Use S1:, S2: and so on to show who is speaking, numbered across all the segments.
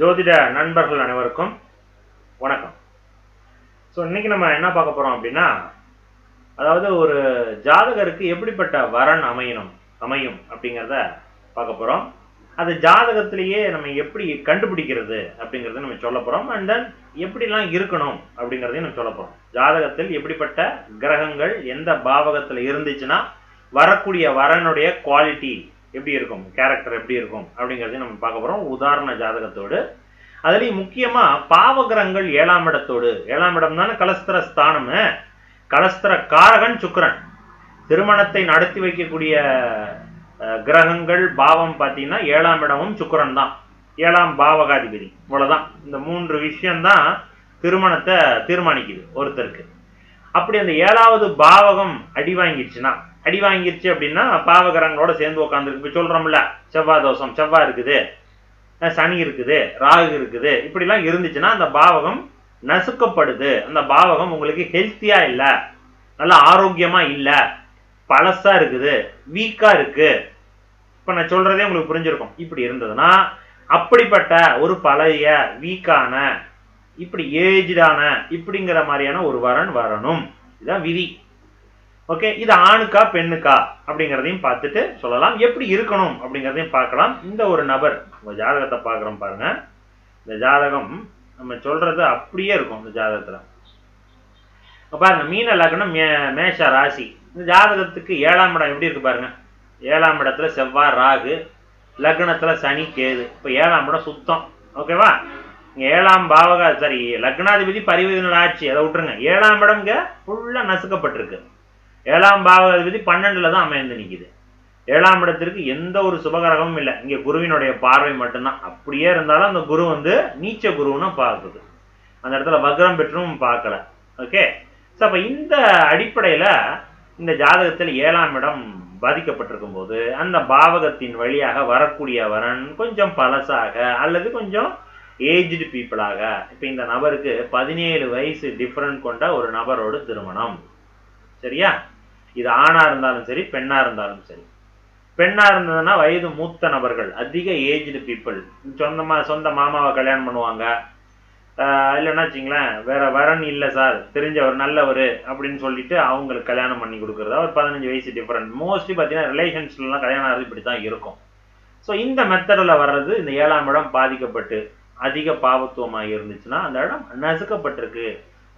S1: ஜோதிட நண்பர்கள் அனைவருக்கும் வணக்கம். ஸோ இன்னைக்கு நம்ம என்ன பார்க்க போறோம் அப்படின்னா அதாவது ஒரு ஜாதகருக்கு எப்படிப்பட்ட வரன் அமையணும் அமையும் அப்படிங்கிறத பார்க்க போறோம். அது ஜாதகத்திலேயே நம்ம எப்படி கண்டுபிடிக்கிறது அப்படிங்கிறத நம்ம சொல்ல போறோம். அண்ட் தென் எப்படிலாம் இருக்கணும் அப்படிங்கிறதையும் நம்ம சொல்ல போறோம். ஜாதகத்தில் எப்படிப்பட்ட கிரகங்கள் எந்த பாவகத்தில் இருந்துச்சுன்னா வரக்கூடிய வரனுடைய குவாலிட்டி எப்படி இருக்கும்? கேரக்டர் எப்படி இருக்கும்? அப்படிங்கிறதையும் நம்ம பார்க்க போகிறோம் உதாரண ஜாதகத்தோடு. அதுலேயும் முக்கியமாக பாவகிரகங்கள் ஏழாம் இடத்தோடு. ஏழாம் இடம் தானே? கலஸ்திர ஸ்தானம் கலஸ்திர காரகன் சுக்கிரன். திருமணத்தை நடத்தி வைக்கக்கூடிய கிரகங்கள் பாவம் பார்த்தீங்கன்னா ஏழாம் இடமும் சுக்கரன் தான். ஏழாம் பாவகாதிபதி. இவ்வளோதான் இந்த மூன்று விஷயம்தான் திருமணத்தை தீர்மானிக்குது ஒருத்தருக்கு. அப்படி அந்த ஏழாவது பாவகம் அடி வாங்கிடுச்சுன்னா அடி வாங்கிருச்சு அப்படின்னா பாவகிரகங்களோட சேர்ந்து உட்காந்துருக்கு இப்போ சொல்கிறோம்ல செவ்வாய் தோஷம் செவ்வாய் இருக்குது சனி இருக்குது ராகு இருக்குது இப்படிலாம் இருந்துச்சுன்னா அந்த பாவகம் நசுக்கப்படுது. அந்த பாவகம் உங்களுக்கு ஹெல்த்தியாக இல்லை நல்லா ஆரோக்கியமாக இல்லை பழசாக இருக்குது வீக்காக இருக்குது இப்போ நான் சொல்கிறதே உங்களுக்கு புரிஞ்சிருக்கும். இப்படி இருந்ததுன்னா அப்படிப்பட்ட ஒரு பழைய வீக்கான இப்படி ஏஜ்டான இப்படிங்கிற மாதிரியான ஒரு வரன் வரணும். இதுதான் விதி. ஓகே இது ஆணுக்கா பெண்ணுக்கா? அப்படிங்கிறதையும் பார்த்துட்டு சொல்லலாம். எப்படி இருக்கணும் அப்படிங்கிறதையும் பார்க்கலாம். இந்த ஒரு நபர் நம்ம ஜாதகத்தை பார்க்குறோம் பாருங்க. இந்த ஜாதகம் நம்ம சொல்றது அப்படியே இருக்கும் இந்த ஜாதகத்தில். பாருங்க மீன லக்னம் மே மேஷ ராசி. இந்த ஜாதகத்துக்கு ஏழாம் இடம் எப்படி இருக்கு பாருங்க? ஏழாம் இடத்துல செவ்வாய் ராகு. லக்னத்துல சனி கேது. இப்போ ஏழாம் இடம் சுத்தம். ஓகேவா இங்கே ஏழாம் பாவக சரி லக்னாதிபதி பரிவர்த்தனை ஆட்சி. அதை விட்டுருங்க. ஏழாம் இடம்ங்க ஃபுல்லாக நசுக்கப்பட்டிருக்கு. ஏழாம் பாவகாதிபதி பன்னெண்டுல தான் அமைந்து நிற்குது ஏழாம் இடத்திற்கு எந்த ஒரு சுபகரகமும் இல்லை. இங்கே குருவினுடைய பார்வை மட்டும்தான். அப்படியே இருந்தாலும் அந்த குரு வந்து நீச்ச குருன்னு பார்க்குது. அந்த இடத்துல வக்ரம் பெற்றும் பார்க்கல. ஓகே ஸோ அப்போ இந்த அடிப்படையில் இந்த ஜாதகத்தில் ஏழாம் இடம் பாதிக்கப்பட்டிருக்கும் போது அந்த பாவகத்தின் வழியாக வரக்கூடிய வரன் கொஞ்சம் பழசாக அல்லது கொஞ்சம் ஏஜ்டு பீப்புளாக இப்போ இந்த நபருக்கு பதினேழு வயசு டிஃப்ரெண்ட் கொண்ட ஒரு நபரோடு திருமணம். சரியா? இது ஆணா இருந்தாலும் சரி பெண்ணா இருந்தாலும் சரி. பெண்ணா இருந்ததுன்னா வயது மூத்த நபர்கள் அதிக ஏஜ்டு பீப்புள் சொந்தமா சொந்த மாமாவை கல்யாணம் பண்ணுவாங்க. இல்லைன்னா வச்சிங்களேன் வேற வரன் இல்லை சார் தெரிஞ்சவர் நல்லவர் அப்படின்னு சொல்லிட்டு அவங்களுக்கு கல்யாணம் பண்ணி கொடுக்குறதா ஒரு பதினஞ்சு வயசு டிஃப்ரெண்ட் மோஸ்ட்லி பார்த்தீங்கன்னா ரிலேஷன்ஸ்லாம் கல்யாணம் ஆகிறது இப்படி தான் இருக்கும். ஸோ இந்த மெத்தடில் வர்றது இந்த ஏழாம் இடம் பாதிக்கப்பட்டு அதிக பாவத்துவமாக இருந்துச்சுன்னா அந்த இடம் நசுக்கப்பட்டிருக்கு.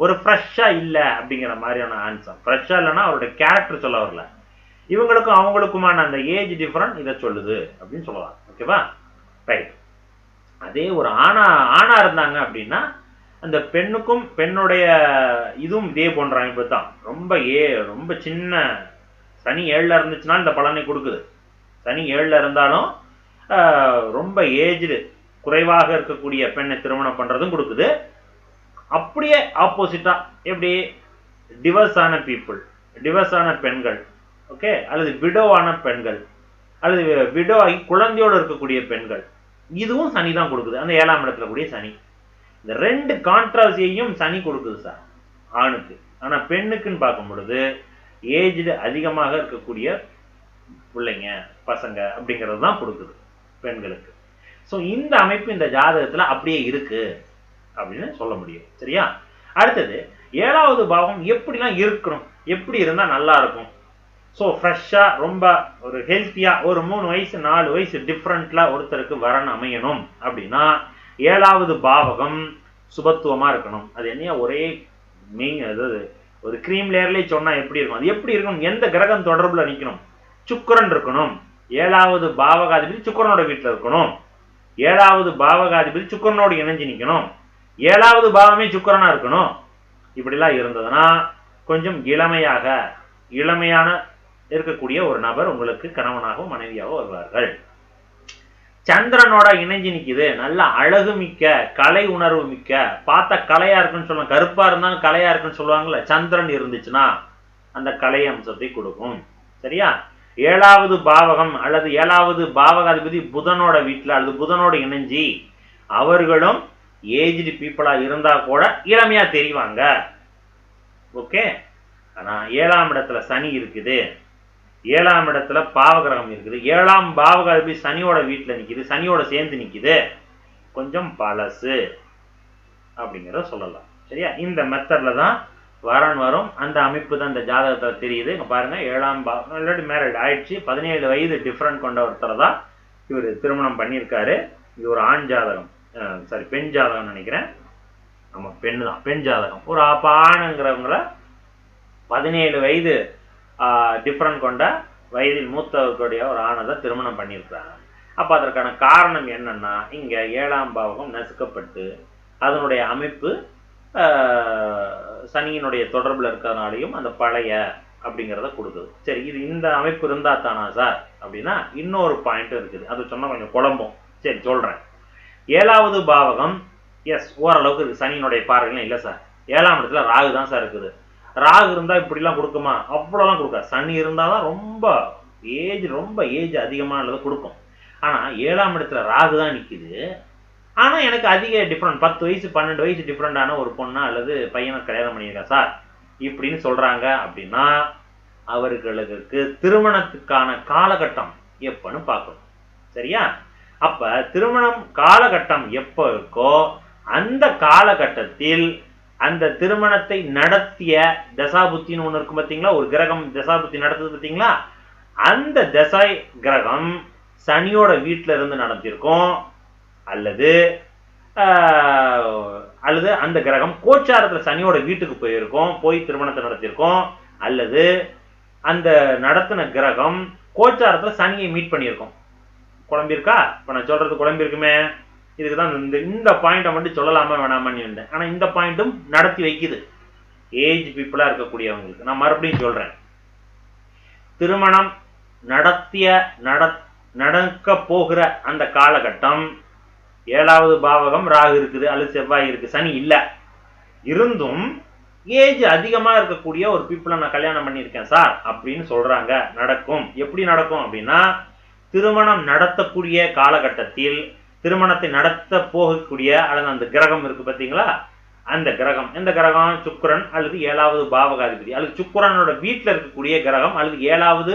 S1: ஒரு ஃப்ரெஷ்ஷாக இல்லை அப்படிங்கிற மாதிரியான ஆன்சர் ஃப்ரெஷ்ஷாக இல்லைன்னா அவருடைய கேரக்டர் சொல்ல வரல. இவங்களுக்கும் அவங்களுக்குமான அந்த ஏஜ் டிஃப்ரெண்ட் இதை சொல்லுது அப்படின்னு சொல்லலாம். ஓகேவா ரைட் அதே ஒரு ஆணா ஆணா இருந்தாங்க அப்படின்னா அந்த பெண்ணுக்கும் பெண்ணுடைய இதுவும் இதே போன்ற அமைப்பு தான். ரொம்ப ஏ ரொம்ப சின்ன சனி ஏழில் இருந்துச்சுன்னா இந்த பலனை கொடுக்குது. சனி ஏழில் இருந்தாலும் ரொம்ப ஏஜ்டு குறைவாக இருக்கக்கூடிய பெண்ணை திருமணம் பண்ணுறதும் கொடுக்குது. அப்படியே ஆப்போசிட்டா எப்படி? டிவர்ஸ் ஆன பீப்புள் டிவர்ஸ் ஆன பெண்கள் ஓகே அல்லது விடோவான பெண்கள் அல்லது விடோ ஆகி குழந்தையோடு இருக்கக்கூடிய பெண்கள். இதுவும் சனி தான் கொடுக்குது. அந்த ஏழாம் இடத்துல கூடிய சனி. இந்த ரெண்டு கான்ட்ராசியையும் சனி கொடுக்குது சார் ஆணுக்கு. ஆனால் பெண்ணுக்குன்னு பார்க்கும் பொழுது ஏஜ்டு அதிகமாக இருக்கக்கூடிய பிள்ளைங்க பசங்க அப்படிங்கிறது தான் கொடுக்குது பெண்களுக்கு. ஸோ இந்த அமைப்பு இந்த ஜாதகத்தில் அப்படியே இருக்குது அப்படின்னு சொல்ல முடியும். சரியா? அடுத்தது ஏழாவது பாவம் எப்படிலாம் இருக்கணும்? எப்படி இருந்தா நல்லா இருக்கும்? ஸோ ஃப்ரெஷ்ஷாக ரொம்ப ஒரு ஹெல்த்தியாக ஒரு மூணு வயசு நாலு வயசு டிஃப்ரெண்ட்டில் ஒருத்தருக்கு வரன் அமையணும் அப்படின்னா ஏழாவது பாவகம் சுபத்துவமாக இருக்கணும். அது என்னையா ஒரே மெயின் அதாவது ஒரு க்ரீம் லேயர்லேயே சொன்னால் எப்படி இருக்கும்? அது எப்படி இருக்கணும் எந்த கிரகம் தொடர்பில் நிற்கணும் சுக்கிரன் இருக்கணும். ஏழாவது பாவகாதிபதி சுக்கிரனோட வீட்டில் இருக்கணும். ஏழாவது பாவகாதிபதி சுக்கிரனோடு இணைஞ்சு நிற்கணும் ஏழாவது பாவமே சுக்கரனா இருக்கணும். இப்படிலாம் இருந்ததுன்னா கொஞ்சம் இளமையாக இளமையான இருக்கக்கூடிய ஒரு நபர் உங்களுக்கு கணவனாகவோ மனைவியாகவோ வருவார்கள். சந்திரனோட இணைஞ்சு நிக்குது. நல்ல அழகு மிக்க கலை உணர்வு மிக்க பார்த்த கலையா இருக்குன்னு சொல்லுவாங்க. கருப்பா இருந்தாலும் கலையா இருக்குன்னு சொல்லுவாங்கல்ல. சந்திரன் இருந்துச்சுன்னா அந்த கலை அம்சத்தை கொடுக்கும். சரியா? ஏழாவது பாவகம் அல்லது ஏழாவது பாவகாதிபதி புதனோட வீட்டில் அல்லது புதனோட இணைஞ்சி அவர்களும் ஏஜ்டு பீப்புளா இருந்தா கூட இளமையா தெரிவாங்க. ஓகே ஆனா ஏழாம் இடத்துல சனி இருக்குது. ஏழாம் இடத்துல பாவகிரகம் இருக்குது. ஏழாம் பாவகாதிபதி சனியோட வீட்டில் நிற்கிது சனியோட சேர்ந்து நிற்கிது கொஞ்சம் பழசு அப்படிங்கிறத சொல்லலாம். சரியா? இந்த மெத்தடில் தான் வரன் வரும். அந்த அமைப்பு தான் இந்த ஜாதகத்தில் தெரியுது. இங்கே பாருங்க ஏழாம் பாவம் ஆல்ரெடி மேரேட் ஆயிடுச்சு. பதினேழு வயது டிஃப்ரெண்ட் கொண்ட ஒருத்தரை தான் இவர் திருமணம் பண்ணியிருக்காரு. இது ஒரு ஆண் ஜாதகம். சாரி பெண் ஜாதகம் நினைக்கிறேன். நம்ம பெண்ணு தான் பெண் ஜாதகம். ஒரு அப்ப ஆணுங்கிறவங்கள பதினேழு வயது டிஃப்ரெண்ட் கொண்ட வயதில் மூத்தவர்களுடைய ஒரு ஆணை தான் திருமணம் பண்ணியிருக்கிறாங்க. அப்போ அதற்கான காரணம் என்னன்னா இங்க ஏழாம் பாவகம் நசுக்கப்பட்டு அதனுடைய அமைப்பு ஆஹ், சனியினுடைய தொடர்புல இருக்கிறதுனாலையும் அந்த பழைய அப்படிங்கிறத கொடுக்குது. சரி இது இந்த அமைப்பு இருந்தா தானா சார்? அப்படின்னா இன்னொரு பாயிண்ட் இருக்குது. அது சொன்னால் கொஞ்சம் குழம்பும். சரி சொல்றேன். ஏழாவது பாவகம் எஸ் ஓரளவுக்கு இருக்கு. சனியினுடைய பார்வைலாம் இல்லை சார் ஏழாம் இடத்துல ராகு தான் சார் இருக்குது. ராகு இருந்தால் இப்படிலாம் கொடுக்குமா? அவ்வளோலாம் கொடுக்காது. சனி இருந்தால் தான் ரொம்ப ஏஜ் ரொம்ப ஏஜ் அதிகமானதை கொடுக்கும். ஆனால் ஏழாம் இடத்துல ராகு தான் நிற்கிது ஆனால் எனக்கு அதிக டிஃப்ரெண்ட் பத்து வயசு பன்னெண்டு வயசு டிஃப்ரெண்டான ஒரு பொண்ணா அல்லது பையனை கல்யாணம் பண்ணியிருக்கேன் சார் இப்படின்னு சொல்கிறாங்க அப்படின்னா அவர்களுக்கு திருமணத்துக்கான காலகட்டம் எப்பன்னு பார்க்கணும். சரியா? அப்ப திருமணம் காலகட்டம் எப்போ இருக்கோ அந்த காலகட்டத்தில் அந்த திருமணத்தை நடத்திய தசாபுத்தின்னு ஒன்று இருக்கும் பார்த்தீங்களா ஒரு கிரகம் தசாபுத்தி நடத்துது பார்த்தீங்களா அந்த தசை கிரகம் சனியோட வீட்டில் இருந்து நடத்திருக்கும் அல்லது அல்லது அந்த கிரகம் கோச்சாரத்துல சனியோட வீட்டுக்கு போயிருக்கோம் போய் திருமணத்தை நடத்தியிருக்கோம் அல்லது அந்த நடத்தின கிரகம் கோச்சாரத்துல சனியை மீட் பண்ணியிருக்கோம். குழம்பிருக்கா இப்போ நான் சொல்றது குழம்பிருக்குமே இதுக்கு தான் இந்த இந்த பாயிண்ட்டை மட்டும் சொல்லலாமா வேணாமான்னு இருந்தேன் ஆனால் இந்த பாயிண்ட்டும் நடத்தி வைக்குது. ஏஜ் பீப்புளாக இருக்கக்கூடியவங்களுக்கு. நான் மறுபடியும் சொல்றேன். திருமணம் நடத்திய நட நடக்க போகிற அந்த காலகட்டம் ஏழாவது பாவகம் ராகு இருக்குது அல்லது செவ்வாய் இருக்கு சனி இல்ல. இருந்தும் ஏஜ் அதிகமா இருக்கக்கூடிய ஒரு பீப்புளை நான் கல்யாணம் பண்ணியிருக்கேன் சார். அப்படின்னு சொல்றாங்க. நடக்கும். எப்படி நடக்கும் அப்படின்னா திருமணம் நடத்தக்கூடிய காலகட்டத்தில் திருமணத்தை நடத்த போகக்கூடிய அல்லது அந்த கிரகம் இருக்கு பார்த்தீங்களா? அந்த கிரகம். எந்த கிரகம்? சுக்கரன் அல்லது ஏழாவது பாவகாதிபதி. அல்லது சுக்கரனோட வீட்டில் இருக்கக்கூடிய கிரகம் அல்லது ஏழாவது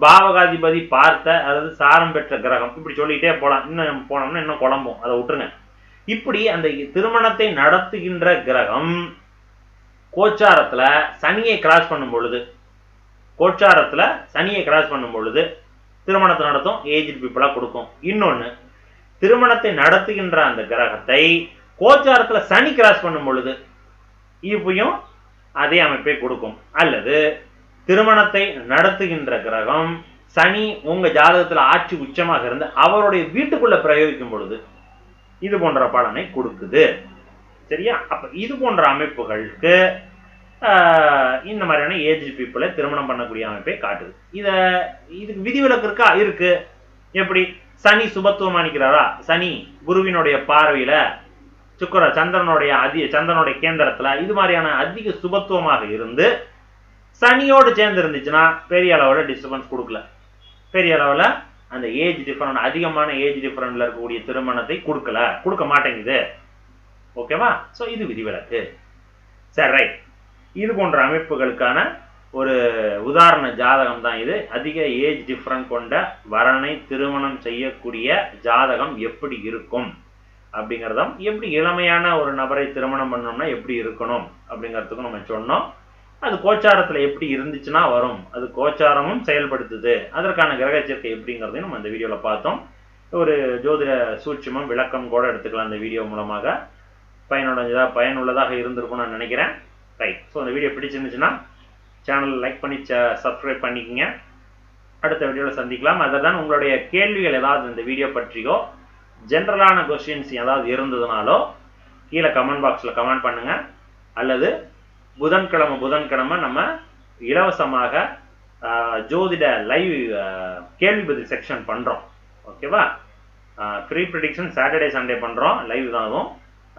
S1: பாவகாதிபதி பார்த்த அல்லது சாரம் பெற்ற கிரகம். இப்படி சொல்லிட்டே போகலாம் இன்னும் போனோம்னா இன்னும் குழம்பும். அதை விட்டுருங்க. இப்படி அந்த திருமணத்தை நடத்துகின்ற கிரகம் கோச்சாரத்தில் சனியை கிராஸ் பண்ணும் பொழுது கோச்சாரத்தில் சனியை கிராஸ் பண்ணும் பொழுது திருமணத்தை நடத்தும் ஏஜ் பீப்புளா கொடுக்கும். இன்னொன்னு திருமணத்தை நடத்துகின்ற அந்த கிரகத்தை கோச்சாரத்துல சனி கிராஸ் பண்ணும் பொழுது இப்பயும் அதே அமைப்பை கொடுக்கும். அல்லது திருமணத்தை நடத்துகின்ற கிரகம் சனி உங்க ஜாதகத்துல ஆட்சி உச்சமாக இருந்து அவருடைய வீட்டுக்குள்ள பிரயோகிக்கும் பொழுது இது போன்ற பலனை கொடுக்குது. சரியா? அப்ப இது போன்ற அமைப்புகளுக்கு இந்த மாதிரியான ஏஜ் பீப்புளை திருமணம் பண்ணக்கூடிய அமைப்பை காட்டுது. இத இதுக்கு விதிவிலக்கு இருக்கா? இருக்கு எப்படி? சனி சுபத்துவமானிக்கிறாரா சனி குருவினுடைய பார்வையில சுக்கர சந்திரனுடைய அதி சந்திரனுடைய கேந்திரத்துல இது மாதிரியான அதிக சுபத்துவமாக இருந்து சனியோடு சேர்ந்து இருந்துச்சுன்னா பெரிய அளவில் டிஸ்டர்பன்ஸ் கொடுக்கல. பெரிய அளவில் அந்த ஏஜ் டிஃபரன் அதிகமான ஏஜ் டிஃபரன்ல இருக்கக்கூடிய திருமணத்தை கொடுக்கல. கொடுக்க மாட்டேங்குது. ஓகேவா? ஸோ இது விதிவிலக்கு. சரி ரைட் இது போன்ற அமைப்புகளுக்கான ஒரு உதாரண ஜாதகம் தான் இது. அதிக ஏஜ் டிஃப்ரெண்ட் கொண்ட வரனை திருமணம் செய்யக்கூடிய ஜாதகம் எப்படி இருக்கும்? அப்படிங்கிறதும் எப்படி இளமையான ஒரு நபரை திருமணம் பண்ணோம்னா எப்படி இருக்கணும்? அப்படிங்கிறதுக்கும் நம்ம சொன்னோம். அது கோச்சாரத்தில் எப்படி இருந்துச்சுன்னா வரும். அது கோச்சாரமும் செயல்படுத்துது. அதற்கான கிரக சேர்க்கை எப்படிங்கிறதையும் நம்ம அந்த வீடியோவில் பார்த்தோம். ஒரு ஜோதிட சூட்சுமம் விளக்கம் கூட எடுத்துக்கலாம் அந்த வீடியோ மூலமாக. பயனுடைஞ்சதாக பயனுள்ளதாக இருந்திருக்கும்னு நான் நினைக்கிறேன். ரைட் ஸோ இந்த வீடியோ பிடிச்சிருந்துச்சுன்னா சேனல் லைக் பண்ணி சப்ஸ்கிரைப் பண்ணிக்கங்க. அடுத்த வீடியோவில் சந்திக்கலாம். அதை தான் உங்களுடைய கேள்விகள் ஏதாவது இந்த வீடியோ பற்றியோ ஜென்ரலான கொஸ்டின்ஸ் ஏதாவது இருந்ததுனாலோ கீழே கமெண்ட் பாக்ஸில் கமெண்ட் பண்ணுங்கள் அல்லது புதன்கிழமை புதன்கிழமை நம்ம இலவசமாக ஜோதிட லைவ் கேள்வி பதில் செக்ஷன் பண்ணுறோம் ஓகேவா ஃப்ரீ ப்ரிடிக்ஷன் சாட்டர்டே சண்டே பண்ணுறோம் லைவ் தான் அதுவும்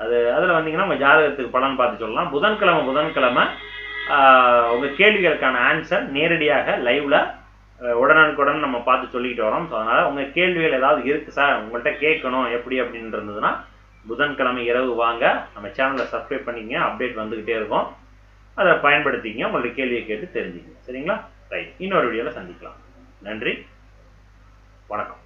S1: அது அதில் வந்தீங்கன்னா உங்கள் ஜாதகத்துக்கு பலன் பார்த்து சொல்லலாம். புதன்கிழமை புதன்கிழமை உங்கள் கேள்விகளுக்கான ஆன்சர் நேரடியாக லைவில் உடனுக்குடன் நம்ம பார்த்து சொல்லிக்கிட்டு வரோம். ஸோ அதனால் உங்கள் கேள்விகள் ஏதாவது இருக்குது சார் உங்கள்கிட்ட கேட்கணும் எப்படி அப்படின்னு இருந்ததுன்னா புதன்கிழமை இரவு வாங்க. நம்ம சேனலை சப்ஸ்கிரைப் பண்ணிக்கங்க அப்டேட் வந்துக்கிட்டே இருக்கும். அதை பயன்படுத்திக்கங்க உங்களுடைய கேள்வியை கேட்டு தெரிஞ்சுக்கங்க. சரிங்களா? ரைட் இன்னொரு வீடியோவில் சந்திக்கலாம். நன்றி. வணக்கம்.